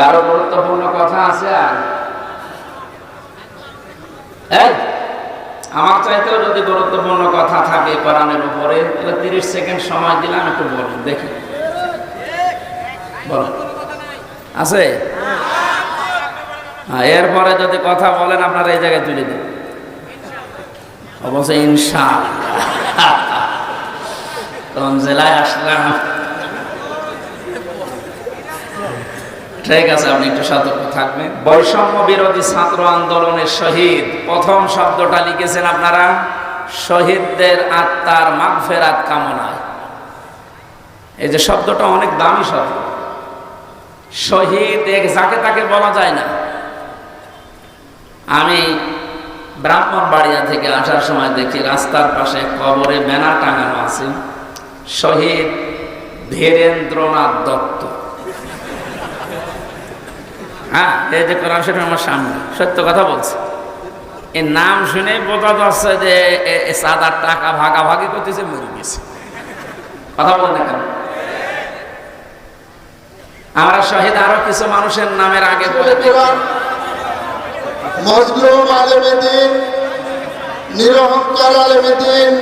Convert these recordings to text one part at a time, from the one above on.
কারও গুরুত্বপূর্ণ কথা আছে আর। আমার চাইতেও যদি গুরুত্বপূর্ণ কথা থাকে কোরআনের উপরে তাহলে তিরিশ সেকেন্ড সময় দিলাম একটু বলুন দেখি। বলেন। আছে? হ্যাঁ, এরপরে যদি কথা বলেন আপনারা এই জায়গায় তুলে দেন। অবশ্যই ইনশাল কোন জেলায় আসলাম? ঠিক আছে, আপনি একটু সতর্ক থাকবেন। বৈষম্য বিরোধী ছাত্র আন্দোলনের শহীদ, প্রথম শব্দটা লিখেছেন আপনারা, শহীদদের আত্মার মাগফেরাত কামনায়। এই যে শব্দটা অনেক দামি শব্দ। শহীদ যাকে তাকে বলা যায় না। আমি ব্রাহ্মণবাড়িয়া থেকে আসার সময় দেখি রাস্তার পাশে কবরে ব্যানার টাঙানো আছে, শহীদ ধীরেন্দ্রনাথ দত্ত। হ্যাঁ এই যে কোরআন শরীফ আমার সামনে সত্য কথা বলছে। এর নাম শুনে বোঝা যাচ্ছে যে এ সাদার টাকা ভাগাভাগি করতেছে মরে গেছে। কথা বলেন না কেন? আমরা শহীদ আরও কিছু মানুষের নামের আগে বলে দেখি মজলুম আলেমেদিন নিরহংকার আলেমেদিন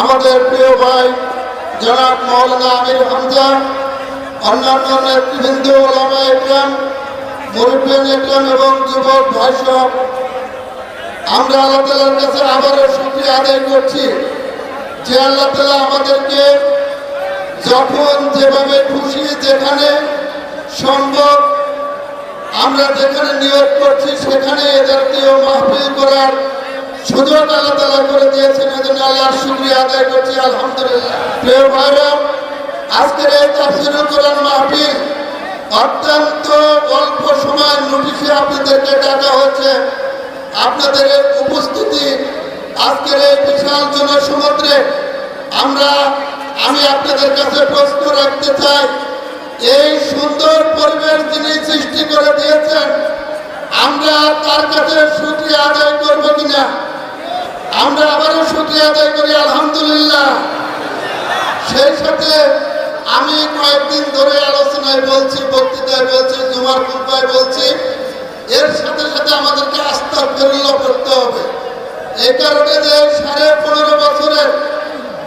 আমাদের প্রিয় ভাই জনাব মৌলানা আমির হামজা অন্যান্য নেতৃবৃন্দ ওলামা একরাম একরাম এবং যুবক ভাই আমরা আল্লাহ তালার কাছে আদায় করছি যে আল্লাহ আমাদেরকে যখন যেভাবে খুশি যেখানে সম্ভব আমরা যেখানে নিয়োগ করছি সেখানে এ জাতীয় মাহফিল করার সুযোগ আল্লাহ করে দিয়েছেন, এজন্য আল্লাহর আদায় করছি, আলহামদুলিল্লাহ। প্রিয় ভাইরা, আজকের এই তাফসিরুল কোরআন মাহফিল অত্যন্ত অল্প সময় নোটিশে আপনাদেরকে ডাকা হচ্ছে আপনাদের উপস্থিতি আজকের এই বিশাল জনসমুদ্রে আমরা, আমি আপনাদের কাছে প্রশ্ন রাখতে চাই, এই সুন্দর পরিবেশ যিনি সৃষ্টি করে দিয়েছেন, আমরা তার কাছে সুক্রিয়া আদায় করব কিনা? আমরা আবারও সুক্রিয়া আদায় করি, আলহামদুলিল্লাহ। সেই সাথে আমি কয়েকদিন ধরে আলোচনায় বলছি, বক্তৃতায় বলছি, জুমার কুম্পায় বলছি। এর সাথে সাথে আমাদেরকে আস্থা ফেরুল্লাহ করতে হবে। এই কারণে যে সাড়ে পনেরো বছরের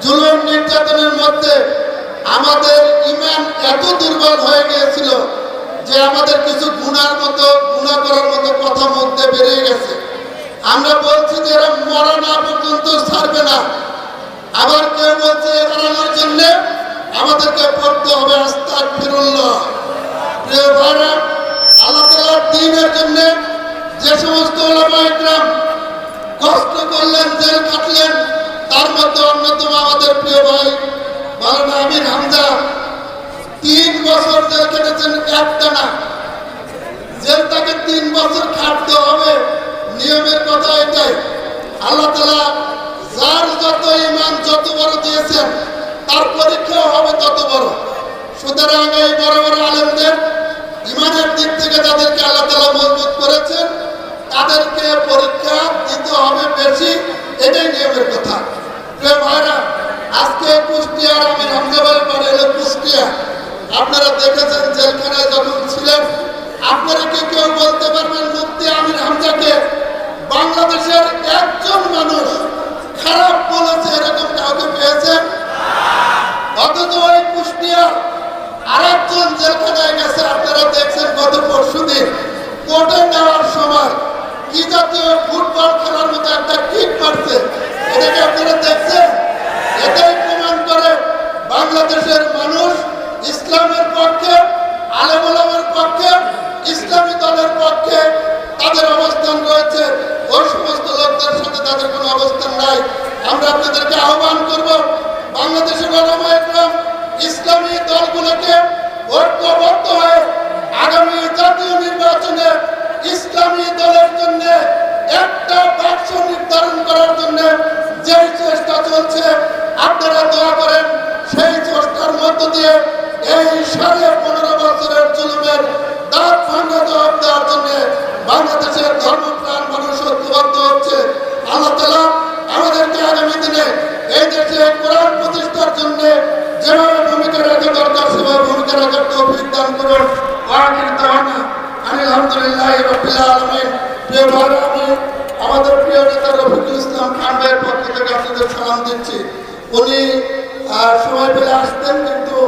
জুলুম নির্যাতনের মধ্যে আমাদের ইমান এত দুর্বল হয়ে গিয়েছিল যে আমাদের কিছু গুণার মতো গুণা করার মতো কথা মধ্যে বেরিয়ে গেছে। আমরা বলছি যে এরা মরা না পর্যন্ত ছাড়বে না। আবার কেউ বলছে এড়ানোর জন্য আমাদেরকে পড়তে হবে আস্তাক ফিরুল্লাহ প্রিয় আল্লাহ দিনের জন্য যে সমস্ত কষ্ট করলেন, জেল কাটলেন, তার মধ্যে অন্যতম আমাদের প্রিয় ভাই মাওলানা আমির হামজা। তিন বছর জেল কেটেছেন একটানা। জেল তাকে তিন বছর খাটতে হবে, নিয়মের কথা এটাই। আল্লাহ তালা যার যত ইমান, যত বড় দিয়েছেন তার পরীক্ষা হবে তত বড়। সুতরাং এই বড় বড় আলেমদের ইমানের দিক থেকে যাদেরকে আল্লাহ তালা মজবুত করেছেন, তাদেরকে পরীক্ষা দিতে হবে বেশি, এটাই নিয়মের কথা। ভাইরা, আজকে কুষ্টিয়ার আমি রমজাবাড়ি পরে এলো কুষ্টিয়া। আপনারা দেখেছেন জেলখানায় যখন ছিলেন আপনারা কি কেউ বলতে পারবেন মুক্তি আমির হামজাকে বাংলাদেশের একজন মানুষ খারাপ বলেছে এরকম কাউকে পেয়েছেন অথচ ওই কুষ্টিয়া আরেকজন জেলখানায় গেছে আপনারা দেখছেন গত দিন কোর্টে যাওয়ার সময় কি জাতীয় ফুটবল খেলার মতো একটা কিক মারছে, এটাকে আপনারা দেখছেন? এটাই প্রমাণ করে বাংলাদেশের মানুষ ইসলামের পক্ষে আলেমের পক্ষে ইসলামী দলের পক্ষে তাদের অবস্থান রয়েছে ওই সমস্ত লোকদের সাথে তাদের কোনো অবস্থান নাই আমরা আপনাদেরকে আহ্বান করব বাংলাদেশের ওলামা একরাম ইসলামী দলগুলোকে ঐক্যবদ্ধ হয়ে আগামী জাতীয় নির্বাচনে ইসলামী দলের জন্য একটা বাক্স নির্ধারণ করার জন্য যেই চেষ্টা চলছে আপনারা দোয়া করেন সেই চেষ্টার মধ্য দিয়ে এই সাড়ে পনেরো বছরের জুলুমের দাঁত জবাব দেওয়ার জন্য বাংলাদেশের মানুষ ঐক্যবদ্ধ হচ্ছে। আল্লাহ তালা আমাদেরকে আগামী দিনে এই দেশে কোরআন প্রতিষ্ঠার জন্য যেভাবে ভূমিকা রাখা, দরকার সেভাবে ভূমিকা রাখার তৌফিক দান করুন। আলহামদুলিল্লাহ রবিল প্রিয় ভাই আমি আমাদের প্রিয় নেতা রফিকুল ইসলাম খান ভাইয়ের পক্ষ থেকে আপনাদের সালাম দিচ্ছি। উনি সময় পেলে আসতেন, কিন্তু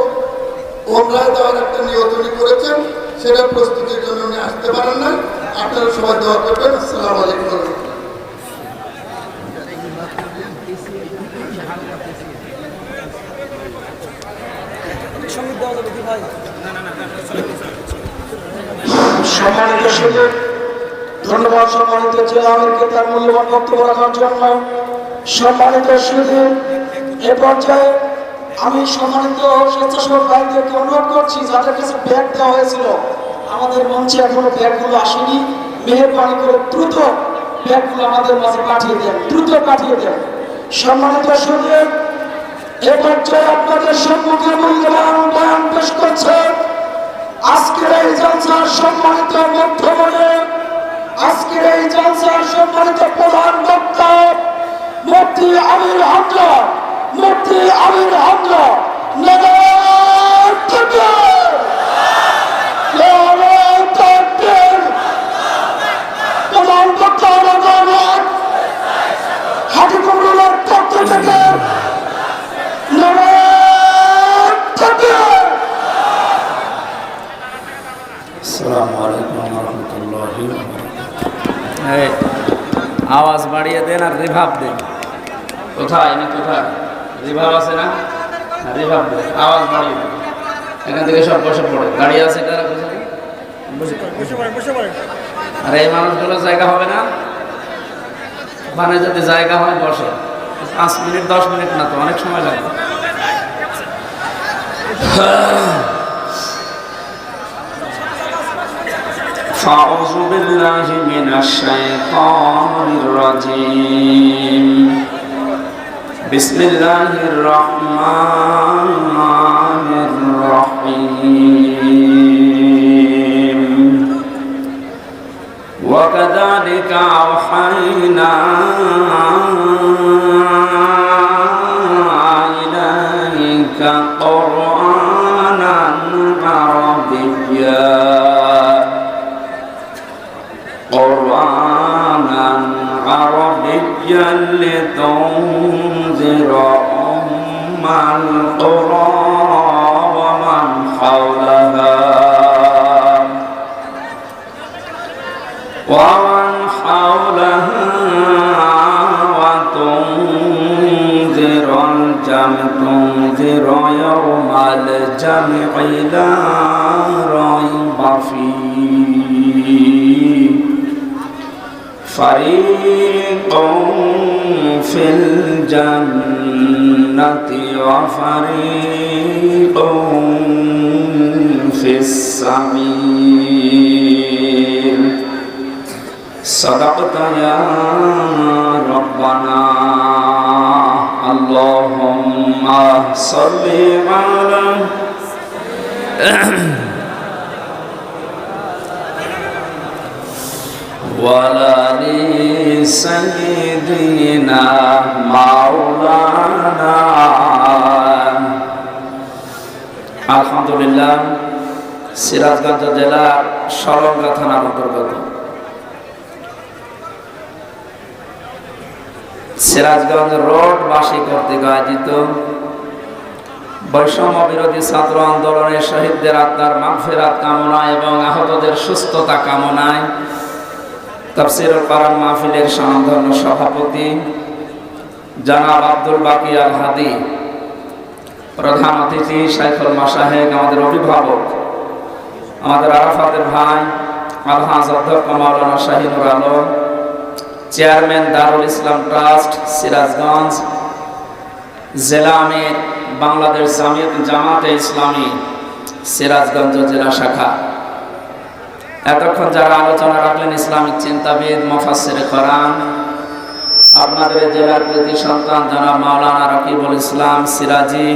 ওমরায় দেওয়ার একটা নিয়ত করেছেন, সেটা প্রস্তুতির জন্য উনি আসতে পারেন না। আপনারা সবাই দোয়া করবেন। আসসালামু আলাইকুম দেওয়া সম্মানিত সুযোগ, ধন্যবাদ সম্মানিত জেলামেরকে তার মূল্যবান এ পর্যায়ে আমি সম্মানিত স্বেচ্ছাসেবক ভাইদেরকে অনুরোধ করছি, যাদের কাছে ব্যাগ দেওয়া হয়েছিল, আমাদের মঞ্চে এখনও ব্যাগগুলো আসেনি মেহরবানি করে দ্রুত ব্যাগগুলো আমাদের মাঝে পাঠিয়ে দেন, দ্রুত পাঠিয়ে দেন। সম্মানিত আপনাদের সম্মুখে মূল্যবান পেশ করছেন আজকের এই জলসার সম্মানিত মধ্যমণি, আজকের এই জলসার সম্মানিত প্রধান বক্তা, মুফতি আমির মুফতি আমির হামজা তাকবীর! প্রধান বক্তা আমাদের কমরুলের পক্ষ থেকে আসসালামু আলাইকুম রহমতুল্লাহি আওয়াজ বাড়িয়ে দেন আর রিভাব দেন কোথায় ইনি কোথায় রিভাব আছে না রিভাব দেন আওয়াজ বাড়িয়ে দেন এখান থেকে সব বসে পড়ে গাড়ি আছে তারা কোথায় বসে পড়ে। বসে পড়েন বসে পড়েন আর এই মানুষগুলো জায়গা হবে না ওখানে যদি জায়গা হয় বসে পাঁচ মিনিট দশ মিনিট না তো অনেক সময় লাগবে فأعوذ بالله من الشيطان الرجيم بسم الله الرحمن الرحيم. وكذلك أوحينا إليك قرآنا عربيا يوم الجمع لا ريب فيه فريق في الجنة وفريق في السعير صدقت يا ربنا اللهم صل على وعلى سيدنا مولانا আলহামদুলিল্লাহ সিরাজগঞ্জ জেলার সরঙ্গা থানার অন্তর্গত সিরাজগঞ্জ রোড বাসী কর্তৃক আয়োজিত বৈষম্য বিরোধী ছাত্র আন্দোলনের শহীদদের আত্মার মাগফিরাত কামনা এবং আহতদের সুস্থতা কামনায় তাফসির পারান মাহফিলের সনাতন সভাপতি জানাব আব্দুল বাকি আল হাদি প্রধান অতিথি সাইফুল মাসাহেক আমাদের অভিভাবক, আমাদের আরাফাতের ভাই, আলহাজ অধ্যক্ষ মাওলানা শাহিনুর আলম চেয়ারম্যান দারুল ইসলাম ট্রাস্ট, সিরাজগঞ্জ জেলা আমির বাংলাদেশ জামিয়াত জামাতে ইসলামী সিরাজগঞ্জ জেলা শাখা। এতক্ষণ যারা আলোচনা রাখলেন ইসলামিক চিন্তাবিদ মফাসির কোরআন, আপনাদের জেলার কৃতি সন্তান জনাব মাওলানা রকিবুল ইসলাম সিরাজি,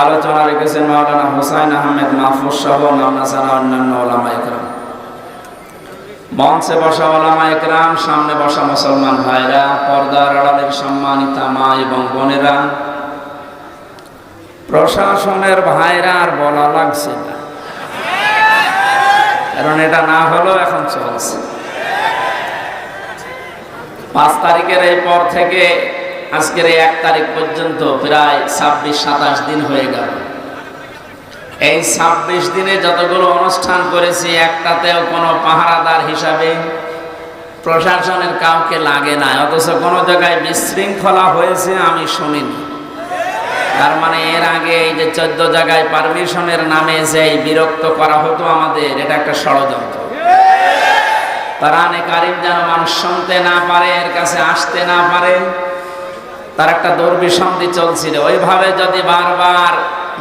আলোচনা রেখেছেন মাওলানা হোসাইন আহমেদ মাহফুজ সহ মামনা সারা অন্যান্য ওলামা একরাম মঞ্চে বসা ওলামা একরাম, সামনে বসা মুসলমান ভাইরা, পর্দার আড়ালের সম্মানিতা মা এবং বোনেরা, প্রশাসনের ভাইরা আর বলা লাগছে না। কারণ এটা না হলেও এখন চলছে। পাঁচ তারিখের এই পর থেকে আজকের এই এক তারিখ পর্যন্ত প্রায় ছাব্বিশ সাতাশ দিন হয়ে গেল। এই ছাব্বিশ দিনে যতগুলো অনুষ্ঠান করেছি, একটাতেও কোনো পাহারাদার হিসাবে প্রশাসনের কাউকে লাগে না। অথচ কোনো জায়গায় বিশৃঙ্খলা হয়েছে আমি শুনিনি। তার মানে এর আগে এই যে চোদ্দ জায়গায় পারমিশনের নামে যে বিরক্ত করা হতো আমাদের, এটা একটা ষড়যন্ত্র। তারানে কারিম যেন মানুষ শুনতে না পারে, এর কাছে আসতে না পারে, তার একটা দুর্বিসন্ধি চলছিল। ওইভাবে যদি বারবার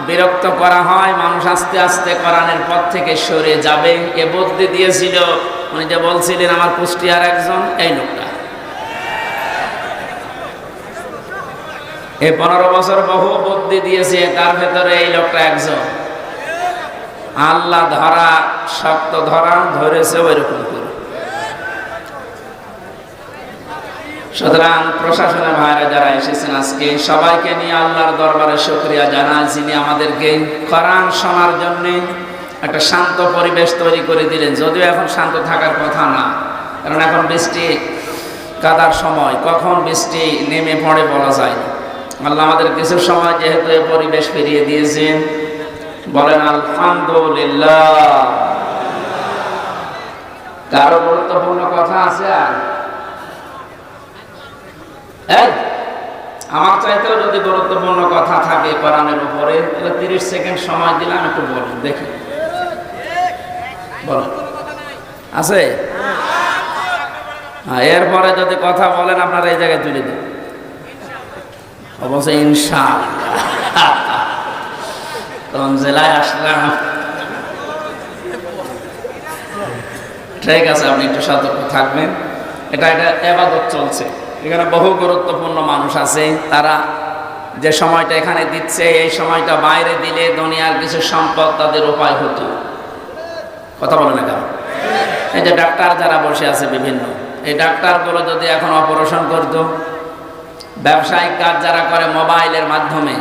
বিরক্ত করা হয়, মানুষ আস্তে আস্তে কোরআনের পথ থেকে সরে যাবে। এ বুদ্ধি দিয়েছিল। উনি যে বলছিলেন, আমার কুষ্টিয়ার একজন, এই লোকটা। এই পনেরো বছর বহু বুদ্ধি দিয়েছে, তার ভেতরে এই লোকটা একজন। আল্লাহ ধরা, শক্ত ধরা, ধরেছে ওইরকম করে সুতরাং প্রশাসনের ভাইরা যারা এসেছেন আজকে, সবাইকে নিয়ে আল্লাহর দরবারে শুক্রিয়া জানাই, যিনি আমাদেরকে কোরআন শোনার জন্য একটা শান্ত পরিবেশ তৈরি করে দিলেন। যদিও এখন শান্ত থাকার কথা না, কারণ এখন বৃষ্টি কাদার সময়, কখন বৃষ্টি নেমে পড়ে বলা যায় আল্লাহ আমাদের কিছু সময় যেহেতু এই পরিবেশ ফিরিয়ে দিয়েছেন, বলেন, আলহামদুলিল্লাহ। কারও গুরুত্বপূর্ণ কথা আছে আর? এই, আমার চাইতেও যদি গুরুত্বপূর্ণ কথা থাকে কোরআনের উপরে তাহলে তিরিশ সেকেন্ড সময় দিলাম একটু বলুন দেখি। বলেন আছে? হ্যাঁ, এরপরে যদি কথা বলেন আপনারা এই জায়গায় তুলে দিন। অবশ্যই ইনশা কোন জেলায় আসলাম? ঠিক আছে আপনি একটু সতর্ক থাকবেন। এটা এটা এবাদত চলছে। এখানে বহু গুরুত্বপূর্ণ মানুষ আছে। তারা যে সময়টা এখানে দিচ্ছে, এই সময়টা বাইরে দিলে দুনিয়ার কিছু সম্পদ তাদের উপায় হতো। কথা বলে না কেন? এই যে ডাক্তার যারা বসে আছে বিভিন্ন, এই ডাক্তারগুলো যদি এখন অপারেশন করতো, ব্যবসায়িক কাজ যারা করে মোবাইলের মাধ্যমে,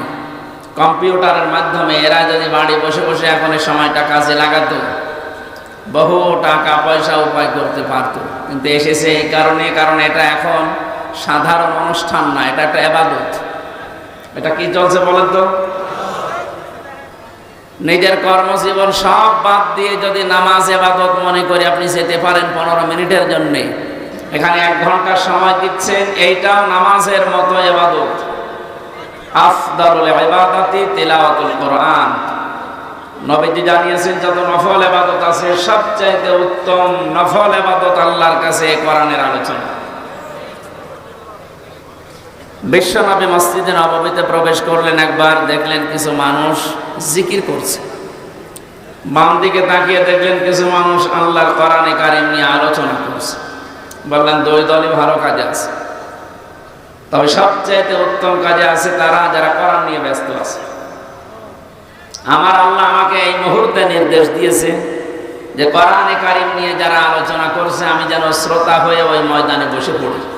কম্পিউটারের মাধ্যমে, এরা যদি বাড়ি বসে বসে এখন এই সময়টা কাজে লাগাতো, বহু টাকা পয়সা উপায় করতে পারতো। কিন্তু এসেছে এই কারণে, কারণ এটা এখন সাধারণ অনুষ্ঠান না, এটা একটা এবাদত এটা কি চলছে বলেন তো? নিজের কর্মজীবন সব বাদ দিয়ে যদি নামাজ এবাদত মনে করে আপনি যেতে পারেন পনেরো মিনিটের জন্যে। এখানে এক ঘণ্টার সময় দিচ্ছেন, এইটাও নামাজের মতো এবাদত আফদারুল ইবাদাতি তিলাওয়াতুল কোরআন। নবীজি জানিয়েছেন, যত নফল এবাদত আছে, সবচাইতে উত্তম নফল এবাদত আল্লাহর কাছে কোরআনের আলোচনা। বিশ্বনবী মসজিদে নবমীতে প্রবেশ করলেন, একবার দেখলেন কিছু মানুষ জিকির করছে। বাম দিকে তাকিয়ে দেখলেন কিছু মানুষ আল্লাহর কোরআনে কারিম নিয়ে আলোচনা করছে। বললেন, দুই দলই ভালো কাজে আছে। তবে সবচাইতে উত্তম কাজে আছে তারা যারা কোরআন নিয়ে ব্যস্ত আছে। আমার আল্লাহ আমাকে এই মুহূর্তে নির্দেশ দিয়েছে যে কোরআনে কারিম নিয়ে যারা আলোচনা করছে, আমি যেন শ্রোতা হয়ে ওই ময়দানে বসে পড়ি।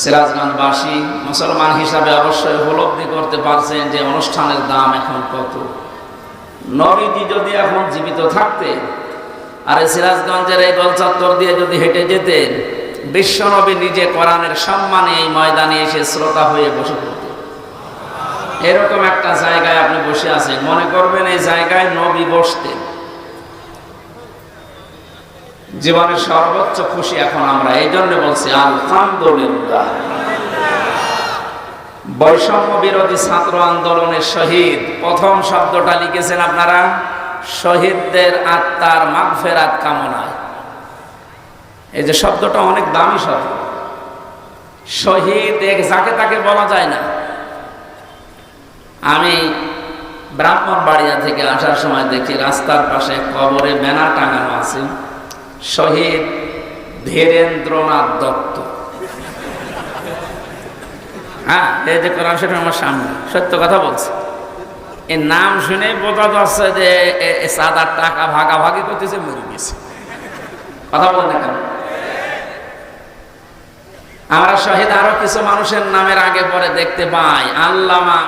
সিরাজগঞ্জবাসী মুসলমান হিসাবে অবশ্যই উপলব্ধি করতে পারছেন যে অনুষ্ঠানের দাম এখন কত। নবীজি যদি এখন জীবিত থাকতে, আর সিরাজগঞ্জের এই গোলচত্বর দিয়ে যদি হেঁটে যেতেন, বিশ্বনবী নিজে কোরআনের সম্মানে এই ময়দানে এসে শ্রোতা হয়ে বসে পড়তেন। এরকম একটা জায়গায় আপনি বসে আছেন। মনে করবেন এই জায়গায় নবী বসতেন। জীবনের সর্বোচ্চ খুশি এখন আমরা। এই জন্য বলছি, আলহামদুলিল্লাহ। বৈষম্য বিরোধী ছাত্র আন্দোলনের শহীদ। প্রথম শব্দটা লিখেছেন আপনারা, শহীদদের আত্মার মাগফেরাত কামনায় এই যে শব্দটা অনেক দামি শব্দ। শহীদ যাকে তাকে বলা যায় না। আমি ব্রাহ্মণ ব্রাহ্মণবাড়িয়া থেকে আসার সময় দেখি রাস্তার পাশে কবরে ব্যানার টাঙানো আছে। শহীদ ধীরেন্দ্রনাথ দত্ত। হ্যাঁ এই যে কোরআন শরীফ আমার সামনে, সত্য কথা বলছে। এর নাম শুনে বোঝা যাচ্ছে যে এ- এ সাদার টাকা ভাগাভাগি করতেছে, মরে গেছে। কথা বলেন কেন? আমরা শহীদ আরও কিছু মানুষের নামের আগে পরে দেখতে পাই, আল্লামা